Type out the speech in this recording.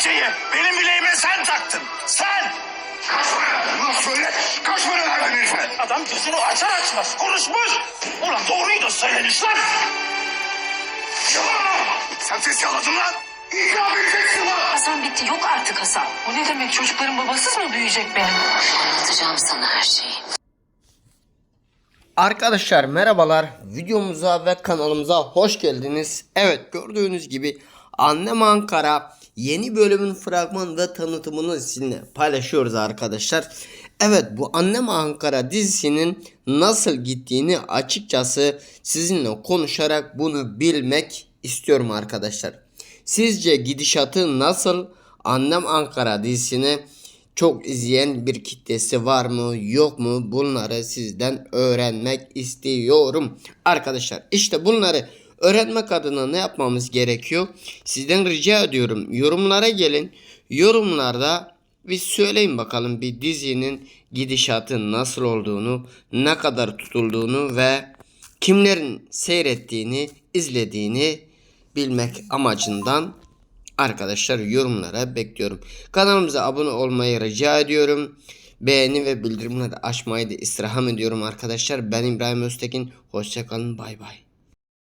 kelepçeyi benim bileğime sen taktın. Sen! Kaç para? Nasıl söyle? Kaç para verdin herife? Adam gözünü açar açmaz konuşmuş. Ulan doğruyu da söylemiş lan. Yalan! Sen ses yaladın lan! İkram edeceksin lan! Hasan bitti yok artık Hasan. O ne demek çocukların babasız mı büyüyecek benim? Anlatacağım sana her şeyi. Arkadaşlar merhabalar. Videomuza ve kanalımıza hoş geldiniz. Evet gördüğünüz gibi Annem Ankara yeni bölümün fragman ve tanıtımını sizinle paylaşıyoruz arkadaşlar. Evet bu Annem Ankara dizisinin nasıl gittiğini açıkçası sizinle konuşarak bunu bilmek istiyorum arkadaşlar. Sizce gidişatı nasıl Annem Ankara dizisini çok izleyen bir kitlesi var mı yok mu bunları sizden öğrenmek istiyorum. Arkadaşlar işte bunları öğrenmek adına ne yapmamız gerekiyor? Sizden rica ediyorum yorumlara gelin. Yorumlarda bir söyleyin bakalım bir dizinin gidişatı nasıl olduğunu, ne kadar tutulduğunu ve kimlerin seyrettiğini, izlediğini bilmek amacından Arkadaşlar yorumlara bekliyorum. Kanalımıza abone olmayı rica ediyorum. Beğeni ve bildirimleri açmayı da istirham ediyorum arkadaşlar. Ben İbrahim Öztekin. Hoşçakalın bay bay.